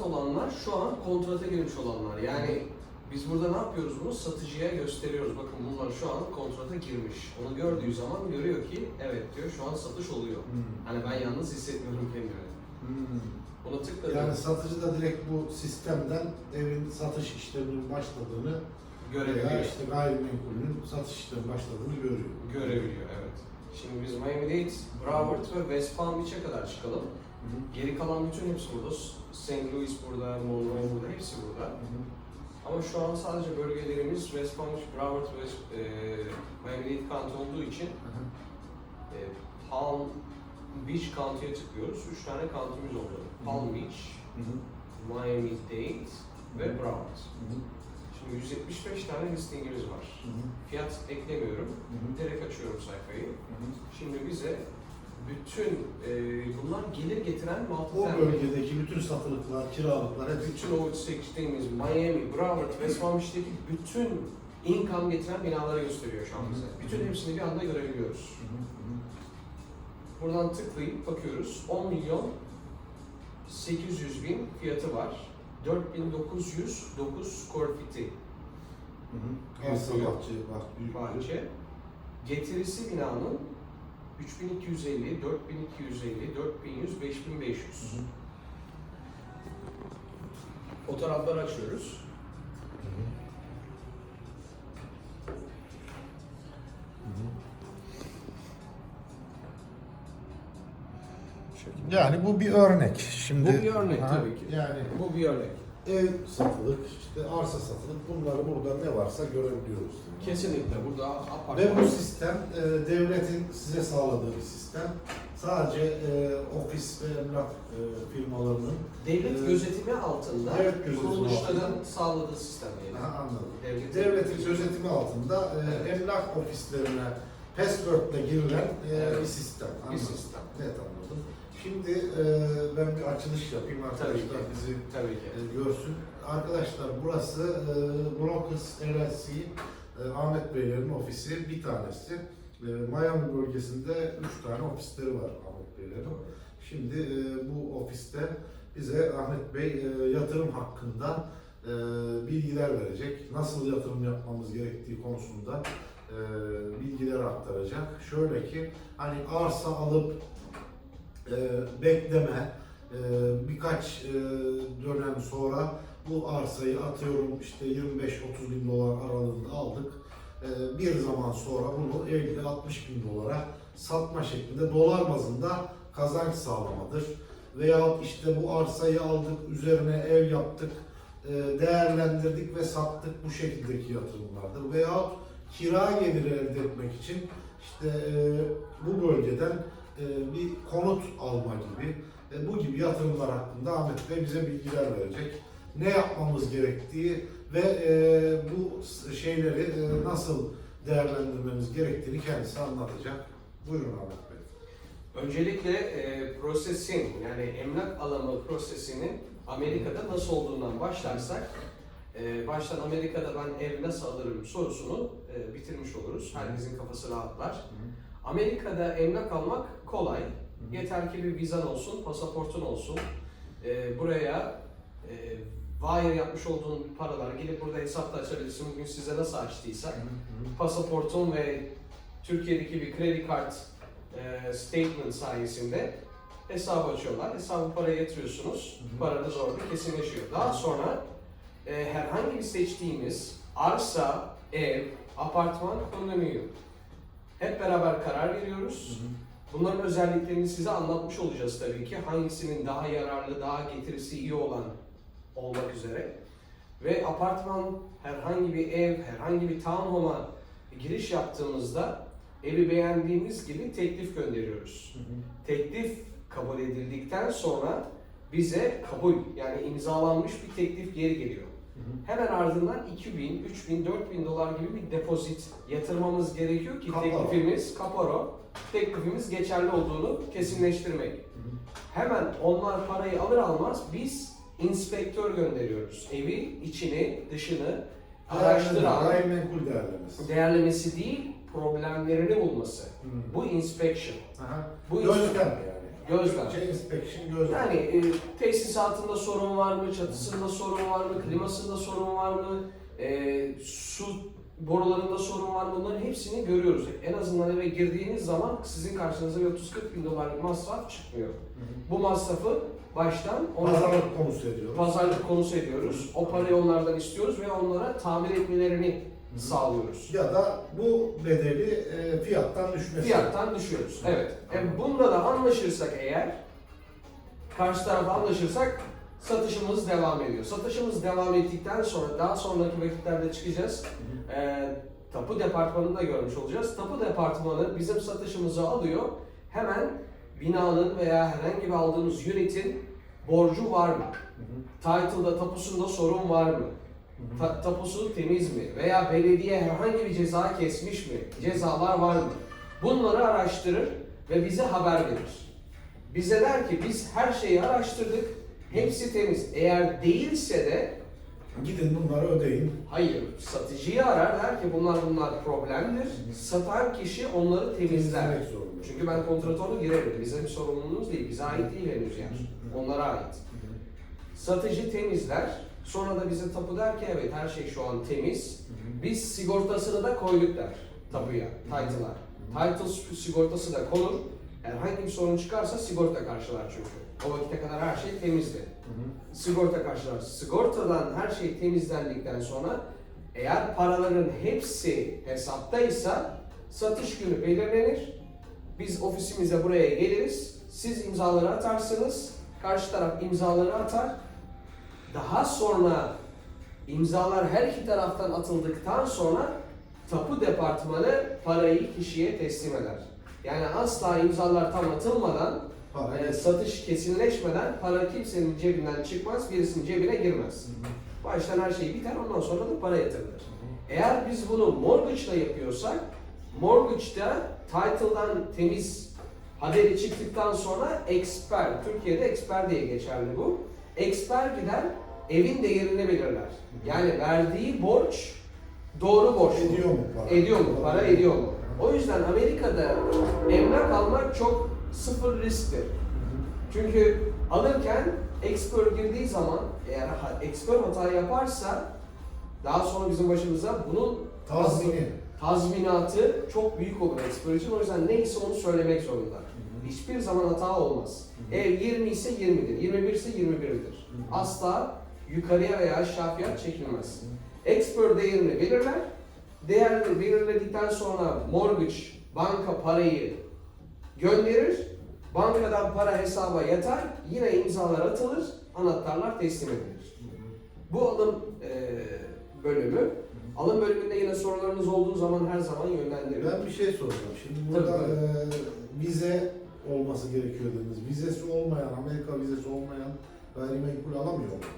kontrat olanlar şu an kontrata girmiş olanlar. Yani biz burada ne yapıyoruz bunu? Satıcıya gösteriyoruz. Bakın bunlar şu an kontrata girmiş. Onu gördüğü zaman görüyor ki evet diyor şu an satış oluyor. Hmm. Hani ben yalnız hissetmiyorum kendimi. Hmm. Buna tıkladım. Yani satıcı da direkt bu sistemden evin satış işleminin başladığını veya görebiliyor. işte gayrimenkulünün satış işlemi başladığını görüyor. Görebiliyor evet. Şimdi biz Miami-Dade, Broward ve West Palm Beach'e kadar çıkalım. Geri kalan bütün hepsi burada. St. Louis burada, Monroe burada, hepsi burada. Hı hı. Ama şu an sadece bölgelerimiz West Palm Broward ve e, Miami-Dade County olduğu için Hı hı. e, Palm Beach County'ye tıklıyoruz. Üç tane county'miz oldu. Palm Beach, Hı hı. Miami-Dade ve Broward. Hı hı. Şimdi 175 tane listingimiz var. Hı hı. Fiyat eklemiyorum. Hı hı. Direkt açıyorum sayfayı. Hı hı. Şimdi bize bütün e, bunlar gelir getiren O multifamily. bölgedeki bütün satılıklar, kiralıklar hepsi Bütün o seçtiğimiz Miami, Broward, West Palm Beach'teki bütün income getiren binaları gösteriyor şu an bize. Bütün hepsini bir anda görebiliyoruz. Buradan tıklayıp bakıyoruz. 10 milyon 800 bin fiyatı var. 4909 square feet'i Hı hı. Arsa Büyük bahçe. Büyük bahçe. Getirisi binanın 3250, 4250, 4100, 5500. Hı hı. Fotoğrafları açıyoruz. Hı hı. Hı hı. Yani bu bir örnek. Şimdi Bu bir örnek Ha, tabii ki. Yani Bu bir örnek. Ev satılık, işte arsa satılık bunları burada ne varsa görebiliyoruz. Kesinlikle burada apartman. Ve bu sistem e, devletin size sağladığı bir sistem. Sadece e, ofis ve emlak e, firmalarının devlet Ee, gözetimi altında devlet gözetimi kuruluşların altında. sağladığı sistem diyelim. Ha, anladım. Devlet- Devletin gözetimi altında e, Evet. emlak ofislerine password'le girilen e, Evet. bir sistem. Bir Anladım. sistem. Evet anladım. Şimdi e, ben bir açılış yapayım arkadaşlar Tabii ki. bizi Tabii ki. e, görsün. Arkadaşlar burası e, Brokers LLC e, Ahmet Beylerin ofisi bir tanesi. E, Miami bölgesinde 3 tane ofisleri var Ahmet Beylerin. Şimdi e, bu ofiste bize Ahmet Bey e, yatırım hakkında e, bilgiler verecek. Nasıl yatırım yapmamız gerektiği konusunda e, bilgiler aktaracak. Şöyle ki hani arsa alıp bekleme, e, birkaç e, dönem sonra bu arsayı atıyorum işte 25-30 bin dolar aralığında aldık. E, bir zaman sonra bunu 50-60 bin dolara satma şeklinde dolar bazında kazanç sağlamadır. Veyahut işte bu arsayı aldık, üzerine ev yaptık, e, değerlendirdik ve sattık bu şekildeki yatırımlardır. Veyahut kira geliri elde etmek için işte bu bölgeden bir konut alma gibi e, bu gibi yatırımlar hakkında Ahmet Bey bize bilgiler verecek. Ne yapmamız gerektiği ve e, bu şeyleri e, nasıl değerlendirmemiz gerektiğini kendisi anlatacak. Buyurun Ahmet Bey. Öncelikle e, prosesin yani emlak alımı prosesinin Amerika'da nasıl olduğundan başlarsak e, baştan Amerika'da ben ev nasıl alırım sorusunu e, bitirmiş oluruz. Herkesin kafası rahatlar. Amerika'da emlak almak kolay. Yeter ki bir vizan olsun, pasaportun olsun. E, buraya e, wire yapmış olduğun paralar gelip burada hesapta açabilirsin. Bugün size nasıl açtıysak pasaportun ve Türkiye'deki bir kredi kart e, statement sayesinde hesabı açıyorlar. Hesabı paraya yatırıyorsunuz. Hı hı. Paranız orada kesinleşiyor. Daha sonra e, herhangi bir seçtiğimiz arsa, ev, apartman, kondominyum hep beraber karar veriyoruz. Bunların özelliklerini size anlatmış olacağız tabii ki. Hangisinin daha yararlı, daha getirisi iyi olan olmak üzere. Ve apartman, herhangi bir ev, herhangi bir townhome'a giriş yaptığımızda evi beğendiğimiz gibi teklif gönderiyoruz. Teklif kabul edildikten sonra bize kabul yani imzalanmış bir teklif geri geliyor. Hemen ardından 2000, 3000, 4000 dolar gibi bir depozit yatırmamız gerekiyor ki Kaparo. teklifimiz, kaparo, teklifimiz geçerli olduğunu kesinleştirmek. Hemen onlar parayı alır almaz biz inspektör gönderiyoruz. Evi, içini, dışını araştıran, Gayrimenkul değerlemesi. değerlemesi değil, problemlerini bulması. Bu inspection. Aha. Bu Gözlem ins- yani. Gözlem. İnspection gözlem. Yani e, tesisatında sorun var mı, çatısında sorun var mı, klimasında sorun var mı, e, su borularında sorun var mı bunların hepsini görüyoruz. En azından eve girdiğiniz zaman sizin karşınıza bir 30-40 bin dolarlık masraf çıkmıyor. Bu masrafı baştan Pazarlık konusu ediyoruz. pazarlık konusu ediyoruz. O parayı onlardan istiyoruz ve onlara tamir etmelerini sağlıyoruz. Ya da bu bedeli e, fiyattan düşmesi. Fiyattan düşüyoruz. Evet. E, bunda da anlaşırsak eğer, karşı tarafla anlaşırsak satışımız devam ediyor. Satışımız devam ettikten sonra daha sonraki vakitlerde çıkacağız. E, tapu departmanını da görmüş olacağız. Tapu departmanı bizim satışımızı alıyor. Hemen binanın veya herhangi bir aldığımız unitin borcu var mı? Title'da, tapusunda sorun var mı? Ta- tapusu temiz mi? Veya belediye herhangi bir ceza kesmiş mi? Cezalar var mı? Bunları araştırır ve bize haber verir. Bize der ki biz her şeyi araştırdık, hepsi temiz. Eğer değilse de Gidin bunları ödeyin. hayır, satıcıyı arar der ki bunlar bunlar problemdir. Satan kişi onları temizler. Temizlemek zorunda. Çünkü ben kontratörlü girerim. Bizim sorumluluğumuz değil. Bize ait değil henüz yer. Onlara ait. Satıcı temizler. Sonra da bize tapu der ki evet her şey şu an temiz. Biz sigortasını da koyduk der tapuya, title'a. Title sigortası da konur. Herhangi bir sorun çıkarsa sigorta karşılar çünkü. O vakite kadar her şey temizdi. Sigorta karşılar. Sigortadan her şey temizlendikten sonra eğer paraların hepsi hesaptaysa satış günü belirlenir. Biz ofisimize buraya geliriz. Siz imzaları atarsınız. Karşı taraf imzaları atar. Daha sonra imzalar her iki taraftan atıldıktan sonra tapu departmanı parayı kişiye teslim eder. Yani asla imzalar tam atılmadan, Para e, satış kesinleşmeden para kimsenin cebinden çıkmaz, birisinin cebine girmez. Baştan her şey biter, ondan sonra da para yatırılır. Eğer biz bunu mortgage'la yapıyorsak, mortgage'da title'dan temiz haberi çıktıktan sonra exper, Türkiye'de exper diye geçerli bu. Exper gider, evin değerini belirler. Yani verdiği borç doğru borç? Ediyor mu para? Ediyor mu? Para ediyor mu? O yüzden Amerika'da emlak almak çok sıfır risktir. Çünkü alırken expert girdiği zaman eğer expert hata yaparsa daha sonra bizim başımıza bunun Tazmini. tazminatı çok büyük olur expert için. O yüzden neyse onu söylemek zorunda. Hiçbir zaman hata olmaz. Ev 20 ise 20'dir, 21 ise 21'dir. Asla yukarıya veya aşağıya çekilmez. Expert değerini belirler. Değerini belirledikten sonra mortgage, banka parayı gönderir. Bankadan para hesaba yatar. Yine imzalar atılır. Anahtarlar teslim edilir. Bu alım eee, bölümü. Alım bölümünde yine sorularınız olduğu zaman her zaman yönlendirilir. Ben bir şey soracağım. Şimdi burada Tabii, e, vize olması gerekiyor dediniz. Vizesi olmayan, Amerika vizesi olmayan gayrimenkul alamıyor mu?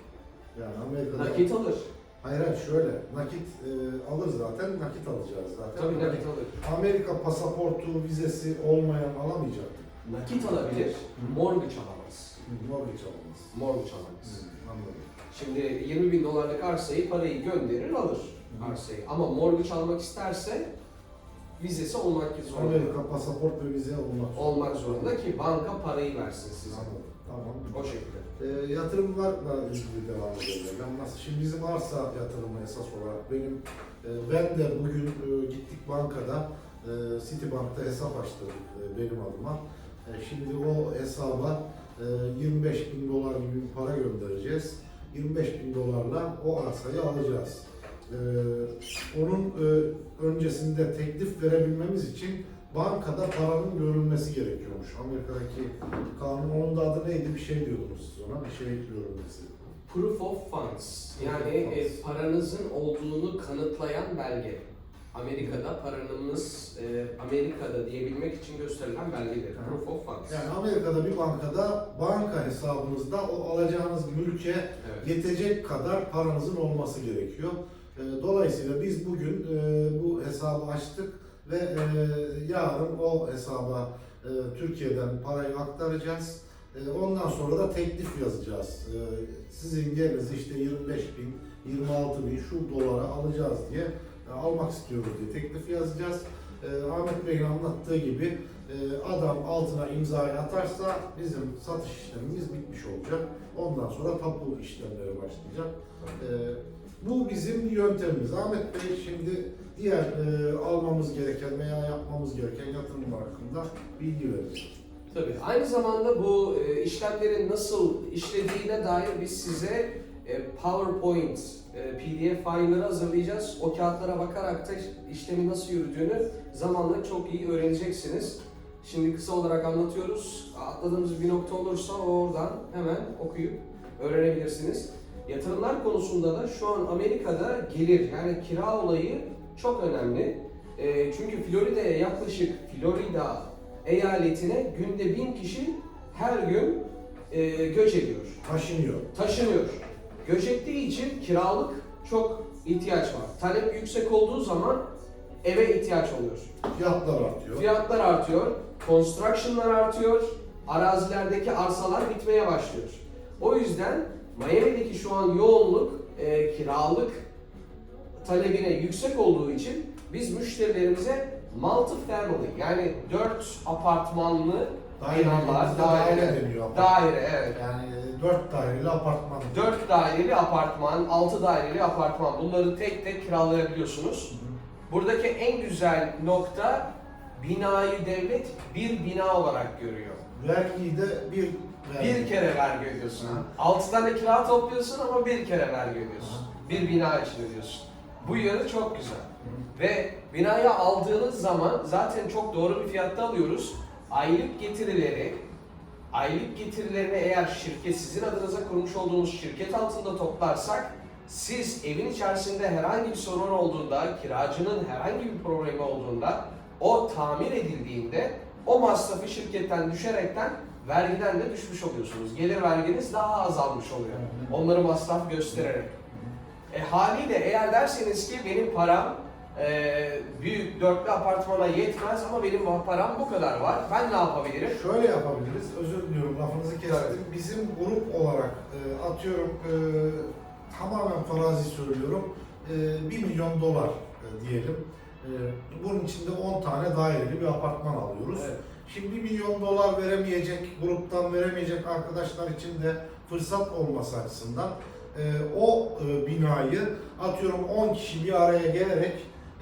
Yani Amerika'da... Nakit alır. Hayır hayır şöyle, nakit e, alır zaten, nakit alacağız zaten. Tabii nakit alır. Amerika pasaportu, vizesi olmayan alamayacak. Nakit alabilir. Mortgage alamaz. Mortgage alamaz. Mortgage alamaz. Anladım. Şimdi 20 bin dolarlık arsayı parayı gönderir alır arsayı. Ama mortgage almak isterse vizesi olmak zorunda. Amerika pasaport ve vize olmak zorunda. Olmak zorunda ki banka parayı versin size. Anladım. Tamam. O şekilde. E, yatırımlarla ilgili devam edelim. Ben nasıl? Şimdi bizim arsa yatırımı esas olarak benim e, ben de bugün e, gittik bankada e, Citibank'ta hesap açtırdık e, benim adıma. E, şimdi o hesaba e, 25 bin dolar gibi bir para göndereceğiz. 25 bin dolarla o arsayı alacağız. E, onun e, öncesinde teklif verebilmemiz için bankada paranın görülmesi gerekiyormuş. Amerika'daki kanun onun da adı neydi? Bir şey diyordunuz siz ona. Bir şey görülmesi. Proof of funds yani Proof of funds. e, paranızın olduğunu kanıtlayan belge. Amerika'da paranımız e, Amerika'da diyebilmek için gösterilen belgedir. Hı. Proof of funds. Yani Amerika'da bir bankada banka hesabınızda o alacağınız mülke Evet. yetecek kadar paranızın olması gerekiyor. E, Dolayısıyla biz bugün e, bu hesabı açtık ve e, yarın o hesaba e, Türkiye'den parayı aktaracağız. Ondan sonra da teklif yazacağız. Sizin geliniz işte 25 bin, 26 bin şu dolara alacağız diye almak istiyoruz diye teklif yazacağız. Ahmet Bey'in anlattığı gibi adam altına imzayı atarsa bizim satış işlemimiz bitmiş olacak. Ondan sonra tapu işlemleri başlayacak. Bu bizim yöntemimiz. Ahmet Bey şimdi diğer e, almamız gereken veya yapmamız gereken yatırım hakkında bilgi verecek. Tabii. Aynı zamanda bu e, işlemlerin nasıl işlediğine dair biz size e, PowerPoint, e, PDF file'ları hazırlayacağız. O kağıtlara bakarak da işlemin nasıl yürüdüğünü zamanla çok iyi öğreneceksiniz. Şimdi kısa olarak anlatıyoruz. Atladığımız bir nokta olursa oradan hemen okuyup öğrenebilirsiniz. Yatırımlar konusunda da şu an Amerika'da gelir yani kira olayı çok önemli. E, çünkü Florida'ya yaklaşık Florida eyaletine günde bin kişi her gün e, göç ediyor, Taşınıyor. taşınıyor. Göç ettiği için kiralık çok ihtiyaç var. Talep yüksek olduğu zaman eve ihtiyaç oluyor. Fiyatlar artıyor. Fiyatlar artıyor, construction'lar artıyor, arazilerdeki arsalar bitmeye başlıyor. O yüzden Miami'deki şu an yoğunluk e, kiralık talebine yüksek olduğu için biz müşterilerimize multi-family yani 4 apartmanlı binalar, daire, daire, deniyor. daire evet. Yani e, dört daireli apartman. 4 daireli apartman, 6 daireli apartman bunları tek tek kiralayabiliyorsunuz. Buradaki en güzel nokta binayı devlet bir bina olarak görüyor. Vergiyi de bir. Bir kere vergi ödüyorsun. Ha. 6 tane kira topluyorsun ama bir kere vergi ödüyorsun. Ha. Bir bina için ödüyorsun. Bu yönü çok güzel. Ve binayı aldığınız zaman zaten çok doğru bir fiyatta alıyoruz. Aylık getirileri, aylık getirilerini eğer şirket sizin adınıza kurmuş olduğunuz şirket altında toplarsak siz evin içerisinde herhangi bir sorun olduğunda, kiracının herhangi bir problemi olduğunda o tamir edildiğinde o masrafı şirketten düşerekten vergiden de düşmüş oluyorsunuz. Gelir verginiz daha azalmış oluyor. Onları masraf göstererek. E, haliyle eğer derseniz ki benim param e, büyük dörtlü apartmana yetmez ama benim param bu kadar var. Ben ne yapabilirim? Şöyle yapabiliriz, özür diliyorum lafınızı kestim. Bizim grup olarak e, atıyorum e, tamamen farazi söylüyorum e, 1 milyon dolar e, diyelim. E, bunun içinde 10 tane daireli bir apartman alıyoruz. Evet. Şimdi 1 milyon dolar veremeyecek, gruptan veremeyecek arkadaşlar için de fırsat olması açısından e, o e, binayı atıyorum 10 kişi bir araya gelerek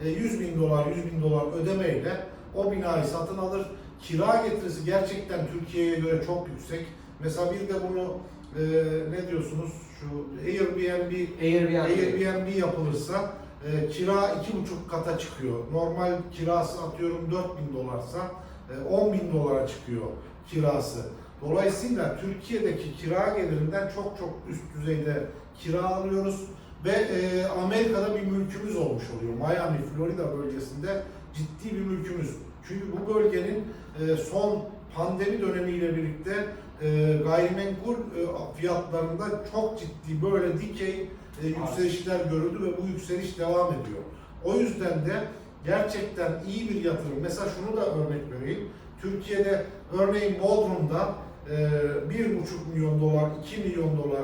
e, 100 bin dolar, 100 bin dolar ödemeyle o binayı satın alır. Kira getirisi gerçekten Türkiye'ye göre çok yüksek. Mesela bir de bunu e, ne diyorsunuz şu Airbnb Airbnb. Airbnb yapılırsa e, kira iki buçuk kata çıkıyor. Normal kirası atıyorum 4000 dolarsa e, 10 bin dolara çıkıyor kirası. Dolayısıyla Türkiye'deki kira gelirinden çok çok üst düzeyde kira alıyoruz ve e, Amerika'da bir mülkümüz olmuş oluyor. Miami, Florida bölgesinde ciddi bir mülkümüz. Çünkü bu bölgenin e, son pandemi dönemiyle birlikte e, gayrimenkul e, fiyatlarında çok ciddi böyle dikey e, yükselişler görüldü ve bu yükseliş devam ediyor. O yüzden de gerçekten iyi bir yatırım. Mesela şunu da örnek vereyim. Türkiye'de örneğin Bodrum'da e, 1,5 milyon dolar, 2 milyon dolar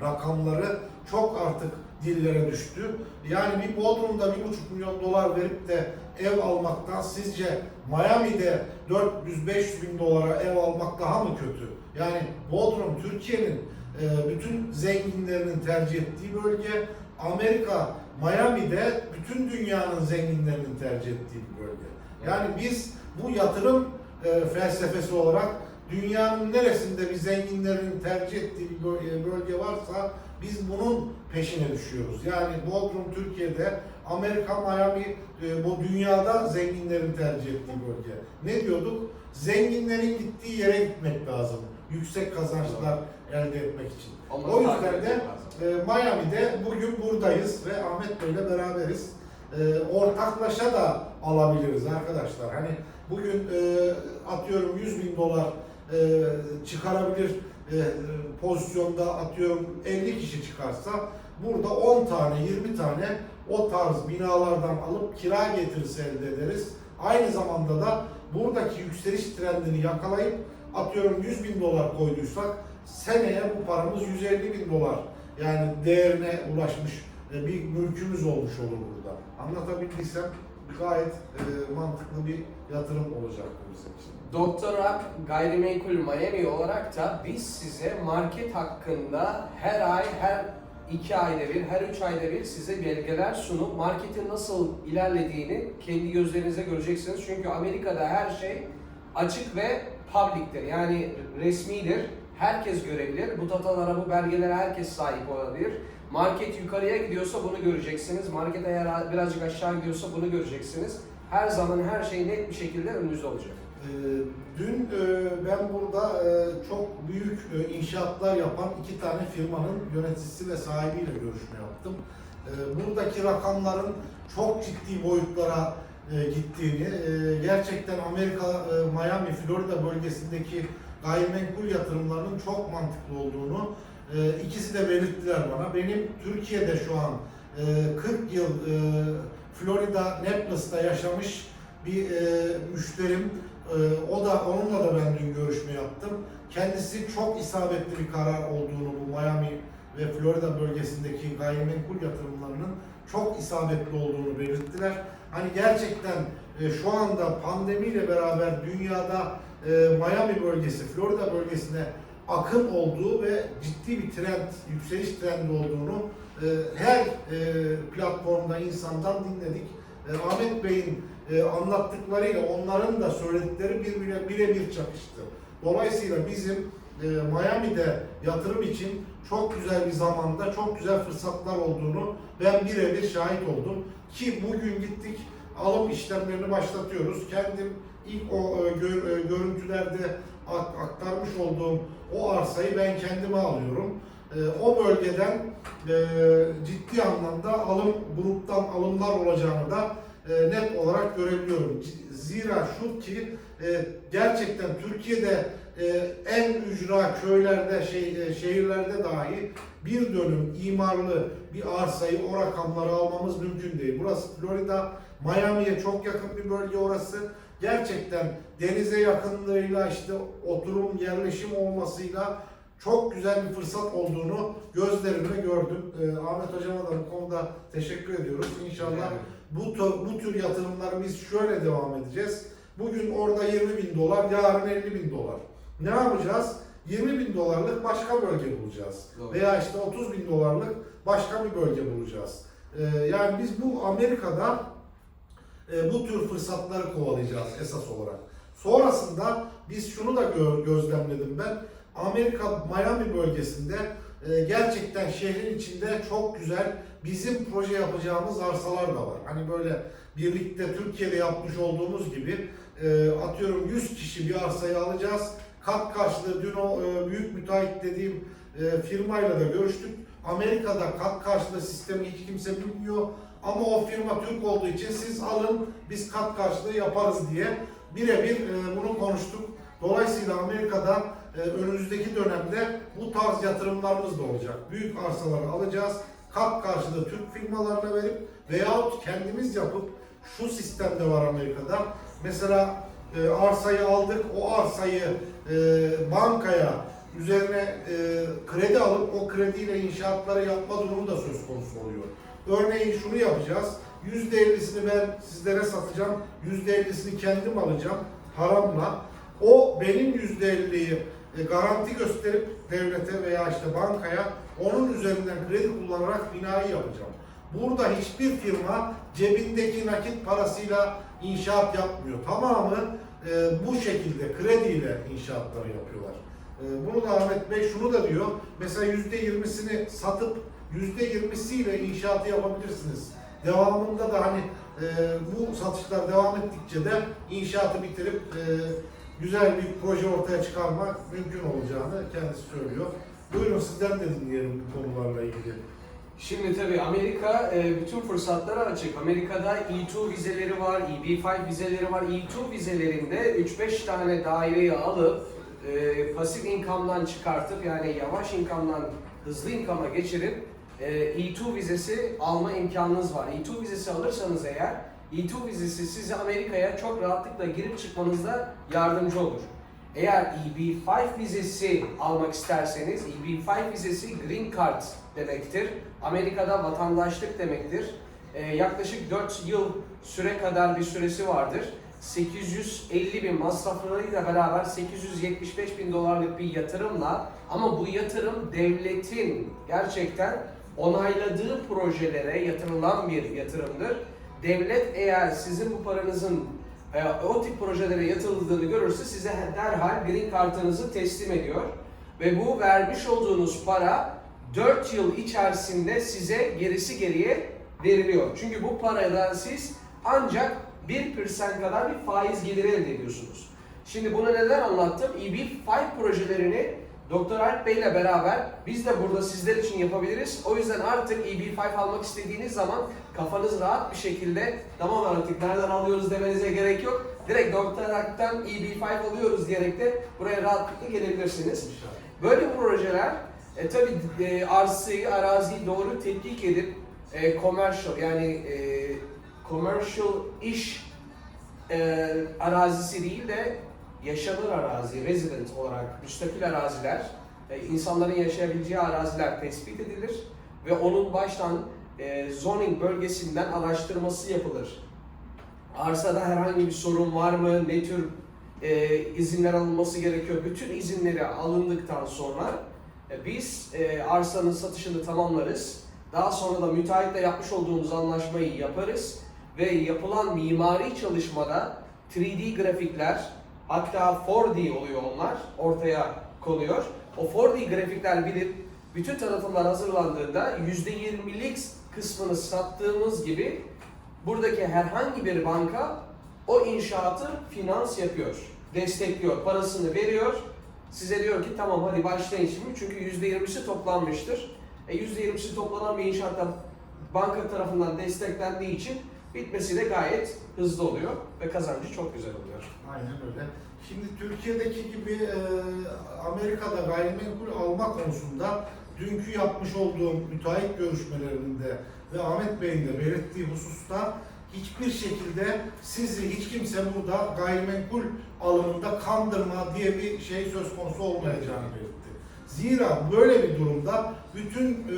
rakamları çok artık dillere düştü. Yani bir Bodrum'da 1,5 milyon dolar verip de ev almaktan sizce Miami'de 400-500 bin dolara ev almak daha mı kötü? Yani Bodrum Türkiye'nin e, bütün zenginlerinin tercih ettiği bölge. Amerika Miami'de bütün dünyanın zenginlerinin tercih ettiği bir bölge. Yani biz bu yatırım e, felsefesi olarak dünyanın neresinde bir zenginlerin tercih ettiği bir bölge, bölge varsa biz bunun peşine düşüyoruz. Yani Bodrum Türkiye'de, Amerika, Miami e, bu dünyada zenginlerin tercih ettiği bölge. Ne diyorduk? Zenginlerin gittiği yere gitmek lazım. Yüksek kazançlar elde etmek için. Onları o yüzden de e, Miami'de bugün buradayız ve Ahmet Bey'le beraberiz. E, ortaklaşa da alabiliriz arkadaşlar. Hani bugün e, atıyorum 100 bin dolar e, çıkarabilir e, pozisyonda atıyorum 50 kişi çıkarsa burada 10 tane 20 tane o tarz binalardan alıp kira getirisi elde ederiz. Aynı zamanda da buradaki yükseliş trendini yakalayıp atıyorum 100 bin dolar koyduysak seneye bu paramız 150 bin dolar yani değerine ulaşmış e, bir mülkümüz olmuş olur burada. Anlatabildiysem gayet e, mantıklı bir yatırım olacak bu bizim için. Doktor Ak Gayrimenkul Miami olarak da biz size market hakkında her ay, her iki ayda bir, her üç ayda bir size belgeler sunup marketin nasıl ilerlediğini kendi gözlerinize göreceksiniz. Çünkü Amerika'da her şey açık ve public'tir. Yani resmidir. Herkes görebilir. Bu datalara, bu belgelere herkes sahip olabilir. Market yukarıya gidiyorsa bunu göreceksiniz. Market eğer birazcık aşağı gidiyorsa bunu göreceksiniz. Her zaman her şey net bir şekilde önünüzde olacak. Ee, Dün e, ben burada e, çok büyük e, inşaatlar yapan iki tane firmanın yöneticisi ve sahibiyle görüşme yaptım. Buradaki rakamların çok ciddi boyutlara e, gittiğini, e, gerçekten Amerika, e, Miami, Florida bölgesindeki gayrimenkul yatırımlarının çok mantıklı olduğunu e, ikisi de belirttiler bana. Benim Türkiye'de şu an e, 40 yıl e, Florida, Naples'ta yaşamış bir e, müşterim. E, o da onunla da ben dün görüşme yaptım. Kendisi çok isabetli bir karar olduğunu bu Miami ve Florida bölgesindeki gayrimenkul yatırımlarının çok isabetli olduğunu belirttiler. Hani gerçekten e, şu anda pandemiyle beraber dünyada e, Miami bölgesi, Florida bölgesine akım olduğu ve ciddi bir trend, yükseliş trendi olduğunu e, her e, platformda insandan dinledik. E, Ahmet Bey'in e, anlattıklarıyla onların da söyledikleri birbirine birebir çakıştı. Dolayısıyla bizim e, Miami'de yatırım için çok güzel bir zamanda çok güzel fırsatlar olduğunu ben birebir şahit oldum. Ki bugün gittik alım işlemlerini başlatıyoruz. Kendim ilk o e, gö- e, görüntülerde ak- aktarmış olduğum o arsayı ben kendime alıyorum. E, o bölgeden ciddi anlamda alım gruptan alımlar olacağını da net olarak görebiliyorum. Zira şu ki gerçekten Türkiye'de e, en ücra köylerde, şey, e, şehirlerde dahi bir dönüm imarlı bir arsayı o rakamlara almamız mümkün değil. Burası Florida, Miami'ye çok yakın bir bölge orası. Gerçekten denize yakınlığıyla işte oturum, yerleşim olmasıyla çok güzel bir fırsat olduğunu gözlerimle gördüm. E, Ahmet Hocam'a da bu konuda teşekkür ediyoruz. İnşallah bu bu tür yatırımları biz şöyle devam edeceğiz. Bugün orada 20 bin dolar, yarın 50 bin dolar. Ne yapacağız? 20 bin dolarlık başka bölge bulacağız. Doğru. Veya işte 30 bin dolarlık başka bir bölge bulacağız. Ee, yani biz bu Amerika'da e, bu tür fırsatları kovalayacağız esas olarak. Sonrasında biz şunu da gö- gözlemledim ben. Amerika Miami bölgesinde e, gerçekten şehrin içinde çok güzel bizim proje yapacağımız arsalar da var. Hani böyle birlikte Türkiye'de yapmış olduğumuz gibi e, atıyorum 100 kişi bir arsayı alacağız. Kat karşılığı dün o e, büyük müteahhit dediğim e, firmayla da görüştük. Amerika'da kat karşılığı sistemi hiç kimse bilmiyor. Ama o firma Türk olduğu için siz alın biz kat karşılığı yaparız diye birebir e, bunu konuştuk. Dolayısıyla Amerika'da e, önümüzdeki dönemde bu tarz yatırımlarımız da olacak. Büyük arsaları alacağız. Kat karşılığı Türk firmalarına verip veyahut kendimiz yapıp şu sistemde var Amerika'da. Mesela e, arsayı aldık, o arsayı e, bankaya üzerine e, kredi alıp o krediyle inşaatları yapma durumu da söz konusu oluyor. Örneğin şunu yapacağız. %50'sini ben sizlere satacağım. %50'sini kendim alacağım haramla. O benim %50'yi e, garanti gösterip devlete veya işte bankaya onun üzerinden kredi kullanarak binayı yapacağım. Burada hiçbir firma cebindeki nakit parasıyla inşaat yapmıyor. Tamamı e, bu şekilde krediyle inşaatları yapıyorlar. E, bunu da Ahmet Bey şunu da diyor. Mesela %20'sini satıp %20'siyle inşaatı yapabilirsiniz. Devamında da hani e, bu satışlar devam ettikçe de inşaatı bitirip e, güzel bir proje ortaya çıkarmak mümkün olacağını kendisi söylüyor. Buyurun sizden de dinleyelim bu konularla ilgili. Şimdi tabii Amerika e, bütün fırsatlara açık. Amerika'da E2 vizeleri var, EB5 vizeleri var. E2 vizelerinde 3-5 tane daireyi alıp e, pasif income'dan çıkartıp yani yavaş income'dan hızlı income'a geçirip e, E2 vizesi alma imkanınız var. E2 vizesi alırsanız eğer E2 vizesi size Amerika'ya çok rahatlıkla girip çıkmanızda yardımcı olur. Eğer EB5 vizesi almak isterseniz, EB5 vizesi Green Card demektir. Amerika'da vatandaşlık demektir. e, yaklaşık 4 yıl süre kadar bir süresi vardır. 850 bin masraflarıyla beraber 875 bin dolarlık bir yatırımla ama bu yatırım devletin gerçekten onayladığı projelere yatırılan bir yatırımdır. Devlet eğer sizin bu paranızın o tip projelere yatırıldığını görürse size derhal green kartınızı teslim ediyor. Ve bu vermiş olduğunuz para 4 yıl içerisinde size gerisi geriye veriliyor. Çünkü bu paradan siz ancak 1% kadar bir faiz geliri elde ediyorsunuz. Şimdi bunu neden anlattım? EB5 projelerini Doktor Alp Bey ile beraber biz de burada sizler için yapabiliriz. O yüzden artık EB5 almak istediğiniz zaman kafanız rahat bir şekilde tamam artık nereden alıyoruz demenize gerek yok. Direkt Doktor Alp'ten EB5 alıyoruz diyerek de buraya rahatlıkla gelebilirsiniz. Böyle projeler e, tabii e, arsayı, araziyi doğru tetkik edip e, commercial yani e, commercial iş e, arazisi değil de yaşanır arazi, resident olarak müstakil araziler, insanların yaşayabileceği araziler tespit edilir ve onun baştan e, zoning bölgesinden araştırması yapılır. Arsada herhangi bir sorun var mı, ne tür e, izinler alınması gerekiyor. Bütün izinleri alındıktan sonra e, biz e, arsanın satışını tamamlarız. Daha sonra da müteahhitle yapmış olduğumuz anlaşmayı yaparız ve yapılan mimari çalışmada 3D grafikler hatta 4D oluyor onlar ortaya konuyor. O 4D grafikler bilip bütün tanıtımlar hazırlandığında %20'lik kısmını sattığımız gibi buradaki herhangi bir banka o inşaatı finans yapıyor, destekliyor, parasını veriyor. Size diyor ki tamam hadi başlayın şimdi çünkü %20'si toplanmıştır. E %20'si toplanan bir inşaatta banka tarafından desteklendiği için bitmesi de gayet hızlı oluyor ve kazancı çok güzel oluyor. Aynen öyle. Şimdi Türkiye'deki gibi e, Amerika'da gayrimenkul alma konusunda dünkü yapmış olduğum müteahhit görüşmelerinde ve Ahmet Bey'in de belirttiği hususta hiçbir şekilde sizi hiç kimse burada gayrimenkul alımında kandırma diye bir şey söz konusu olmayacağını belirtti. Zira böyle bir durumda bütün e,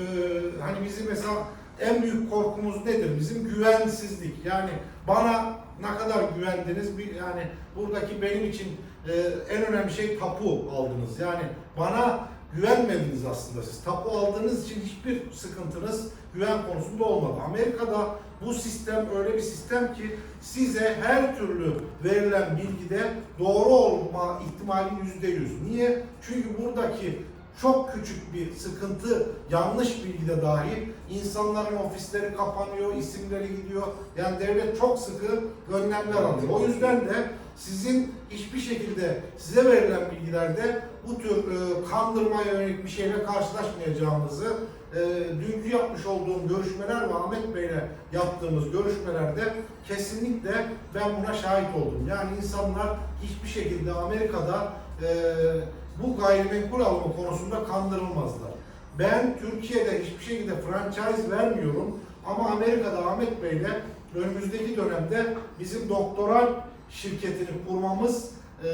hani bizim mesela en büyük korkumuz nedir? Bizim güvensizlik. Yani bana ne kadar güvendiniz? Bir, yani buradaki benim için e, en önemli şey tapu aldınız. Yani bana güvenmediniz aslında siz. Tapu aldığınız için hiçbir sıkıntınız güven konusunda olmadı. Amerika'da bu sistem öyle bir sistem ki size her türlü verilen bilgide doğru olma ihtimali yüzde yüz. Niye? Çünkü buradaki çok küçük bir sıkıntı, yanlış bilgide dahi insanların ofisleri kapanıyor, isimleri gidiyor. Yani devlet çok sıkı önlemler alıyor. O yüzden de sizin hiçbir şekilde size verilen bilgilerde bu tür e, kandırmaya yönelik bir şeyle karşılaşmayacağımızı e, dünkü yapmış olduğum görüşmeler ve Ahmet Bey'le yaptığımız görüşmelerde kesinlikle ben buna şahit oldum. Yani insanlar hiçbir şekilde Amerika'da e, bu gayrimenkul alımı konusunda kandırılmazlar. Ben Türkiye'de hiçbir şekilde franchise vermiyorum ama Amerika'da Ahmet Bey'le önümüzdeki dönemde bizim doktoral şirketini kurmamız e,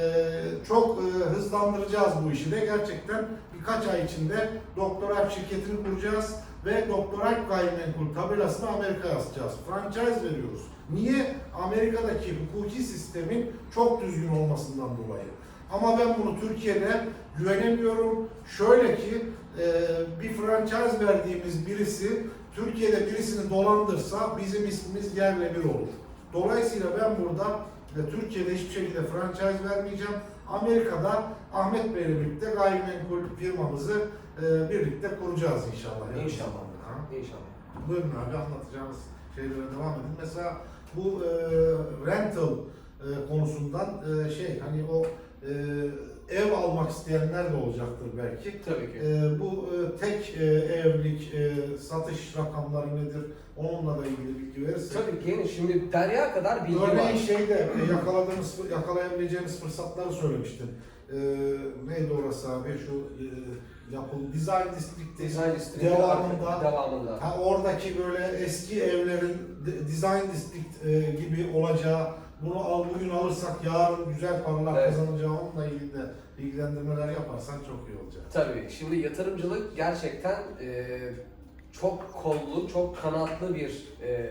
çok e, hızlandıracağız bu işi de gerçekten birkaç ay içinde doktoral şirketini kuracağız ve doktoral gayrimenkul tabelasını Amerika'ya asacağız. Franchise veriyoruz. Niye? Amerika'daki hukuki sistemin çok düzgün olmasından dolayı. Ama ben bunu Türkiye'de güvenemiyorum. Şöyle ki e, bir franchise verdiğimiz birisi Türkiye'de birisini dolandırsa bizim ismimiz yerle bir olur. Dolayısıyla ben burada ve Türkiye'de hiçbir şekilde franchise vermeyeceğim. Amerika'da Ahmet Bey'le birlikte gayrimenkul firmamızı e, birlikte kuracağız inşallah. İnşallah. Ha. İnşallah. Buyurun abi anlatacağımız şeylere devam edin. Mesela bu e, rental e, konusundan e, şey hani o e, ev almak isteyenler de olacaktır belki. Tabii ki. E, bu e, tek e, evlilik e, satış rakamları nedir? Onunla da ilgili bilgi verirsek. Tabii geniş. Şimdi derya kadar bilgi var. Örneğin şeyde e, yakaladığımız, yakalayabileceğimiz fırsatları söylemiştin. E, neydi orası abi? Şu e, yapıl, Design District'te Design District devamında devamında. Ha, oradaki böyle eski evlerin de- design district e, gibi olacağı, bunu al bugün alırsak yarın güzel paralar Evet. kazanacağı onunla ilgili de bilgilendirmeler yaparsan çok iyi olacak. Tabii. Şimdi yatırımcılık gerçekten e, çok kollu, çok kanatlı bir e,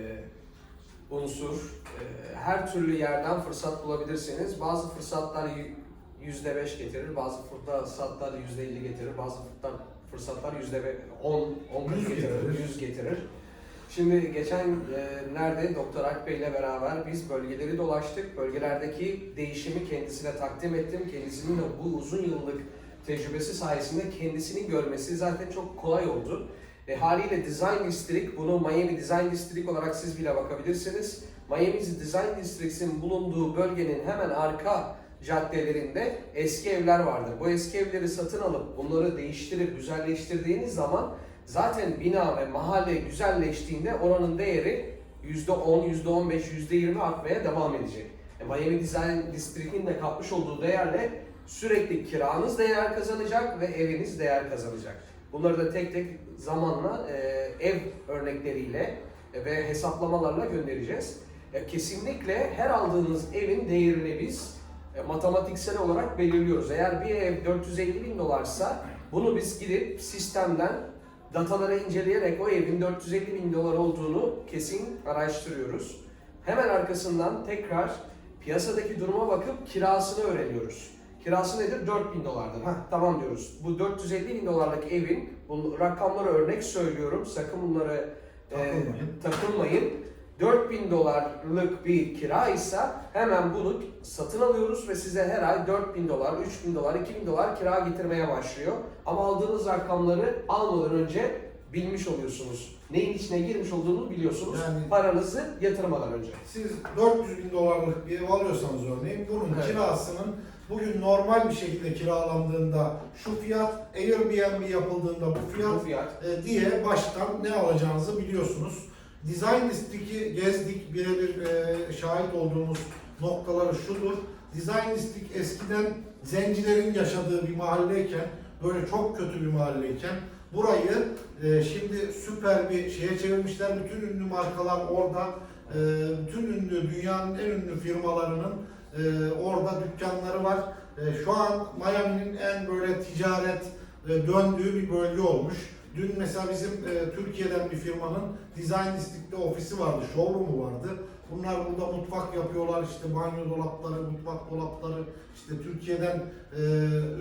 unsur. E, her türlü yerden fırsat bulabilirsiniz. Bazı fırsatlar yüzde beş getirir, bazı fırsatlar yüzde elli getirir, bazı fırsatlar yüzde on, on getirir. yüz getirir. Şimdi geçen e, nerede Doktor Alp Bey ile beraber biz bölgeleri dolaştık. Bölgelerdeki değişimi kendisine takdim ettim. Kendisinin de bu uzun yıllık tecrübesi sayesinde kendisini görmesi zaten çok kolay oldu. E, haliyle Design District, bunu Miami Design District olarak siz bile bakabilirsiniz. Miami Design District'in bulunduğu bölgenin hemen arka caddelerinde eski evler vardır. Bu eski evleri satın alıp bunları değiştirip güzelleştirdiğiniz zaman zaten bina ve mahalle güzelleştiğinde oranın değeri %10, %15, %20 artmaya devam edecek. E, Miami Design District'in de kapmış olduğu değerle sürekli kiranız değer kazanacak ve eviniz değer kazanacak. Bunları da tek tek zamanla e, ev örnekleriyle e, ve hesaplamalarla göndereceğiz. E, kesinlikle her aldığınız evin değerini biz e, matematiksel olarak belirliyoruz. Eğer bir ev 450 bin dolarsa bunu biz gidip sistemden dataları inceleyerek o evin 450 bin dolar olduğunu kesin araştırıyoruz. Hemen arkasından tekrar piyasadaki duruma bakıp kirasını öğreniyoruz. Kirası nedir? 4000 dolardır. Hah, tamam diyoruz. Bu 450 bin dolarlık evin, bu rakamları örnek söylüyorum. Sakın bunları e, Takılmayın. Takılmayın. 4000 dolarlık bir kira ise hemen bunu satın alıyoruz ve size her ay 4000 dolar, 3000 dolar, 2000 dolar kira getirmeye başlıyor. Ama aldığınız rakamları almadan önce bilmiş oluyorsunuz. Neyin içine girmiş olduğunu biliyorsunuz. Yani- Paranızı yatırmadan önce. Siz 400 bin dolarlık bir ev alıyorsanız örneğin bunun Evet. kirasının bugün normal bir şekilde kiralandığında şu fiyat, Airbnb yapıldığında bu fiyat Bu fiyat. e, diye baştan ne alacağınızı biliyorsunuz. Design District'i gezdik, birebir e, şahit olduğumuz noktaları şudur. Design District eskiden zencilerin yaşadığı bir mahalleyken, böyle çok kötü bir mahalleyken burayı e, şimdi süper bir şeye çevirmişler. Bütün ünlü markalar orada, e, bütün ünlü, dünyanın en ünlü firmalarının e, orada dükkanları var. E, şu an Miami'nin en böyle ticaret e, döndüğü bir bölge olmuş. Dün mesela bizim e, Türkiye'den bir firmanın Design District'te ofisi vardı, showroom'u vardı. Bunlar burada mutfak yapıyorlar, işte banyo dolapları, mutfak dolapları, işte Türkiye'den e,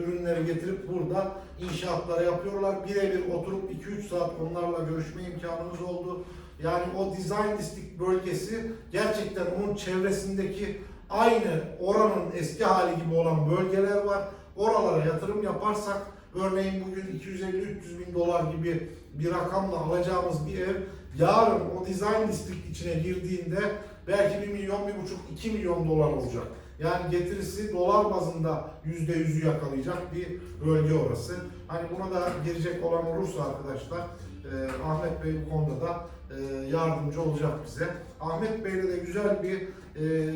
ürünleri getirip burada inşaatları yapıyorlar. Birebir oturup 2-3 saat onlarla görüşme imkanımız oldu. Yani o Design District bölgesi gerçekten onun çevresindeki aynı oranın eski hali gibi olan bölgeler var. Oralara yatırım yaparsak örneğin bugün 250-300 bin dolar gibi bir rakamla alacağımız bir ev yarın o Design District içine girdiğinde belki 1 milyon, 1,5, 2 milyon dolar olacak. Yani getirisi dolar bazında %100'ü yakalayacak bir bölge orası. Hani buna da girecek olan olursa arkadaşlar e, Ahmet Bey bu konuda da e, yardımcı olacak bize. Ahmet Bey'le de güzel bir e,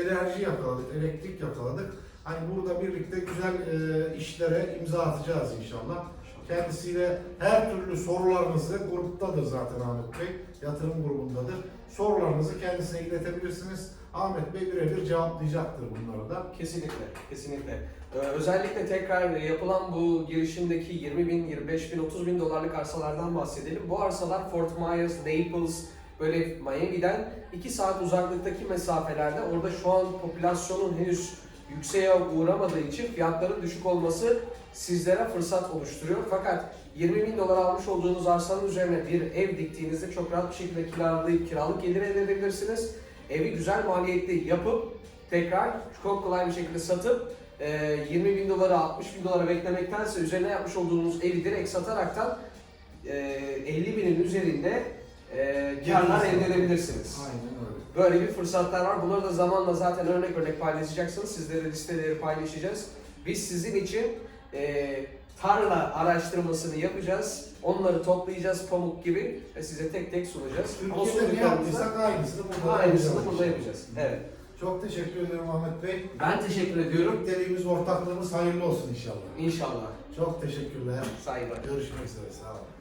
enerji yakaladık, elektrik yakaladık. Hani burada birlikte güzel e, işlere imza atacağız inşallah. Kendisiyle her türlü sorularınızı gruptadır zaten Ahmet Bey, yatırım grubundadır. Sorularınızı kendisine iletebilirsiniz. Ahmet Bey birebir cevaplayacaktır bunları da. Kesinlikle, kesinlikle. Ee, özellikle tekrar yapılan bu girişimdeki 20 bin, 25 bin, 30 bin dolarlık arsalardan bahsedelim. Bu arsalar Fort Myers, Naples, böyle Miami'den 2 saat uzaklıktaki mesafelerde. Orada şu an popülasyonun henüz yükseğe uğramadığı için fiyatların düşük olması sizlere fırsat oluşturuyor. Fakat 20 bin dolar almış olduğunuz arsanın üzerine bir ev diktiğinizde çok rahat bir şekilde kiralayıp kiralık gelir elde edebilirsiniz. Evi güzel maliyetli yapıp tekrar çok kolay bir şekilde satıp e, 20 bin dolara 60 bin dolara beklemektense üzerine yapmış olduğunuz evi direkt sataraktan e, 50 binin üzerinde e, karlar elde edebilirsiniz. Aynen öyle. Böyle bir fırsatlar var. Bunları da zamanla zaten örnek örnek paylaşacaksınız. Sizlere listeleri paylaşacağız. Biz sizin için e, tarla araştırmasını yapacağız. Onları toplayacağız pamuk gibi ve size tek tek sunacağız. Türkiye'de ne yaptıysak aynısını burada aynısını burada yapacağız. Evet. Çok teşekkür ederim Ahmet Bey. Ben teşekkür ediyorum. Birlikteliğimiz, ortaklığımız hayırlı olsun inşallah. İnşallah. Çok teşekkürler. Saygılar. Görüşmek üzere. Sağ olun.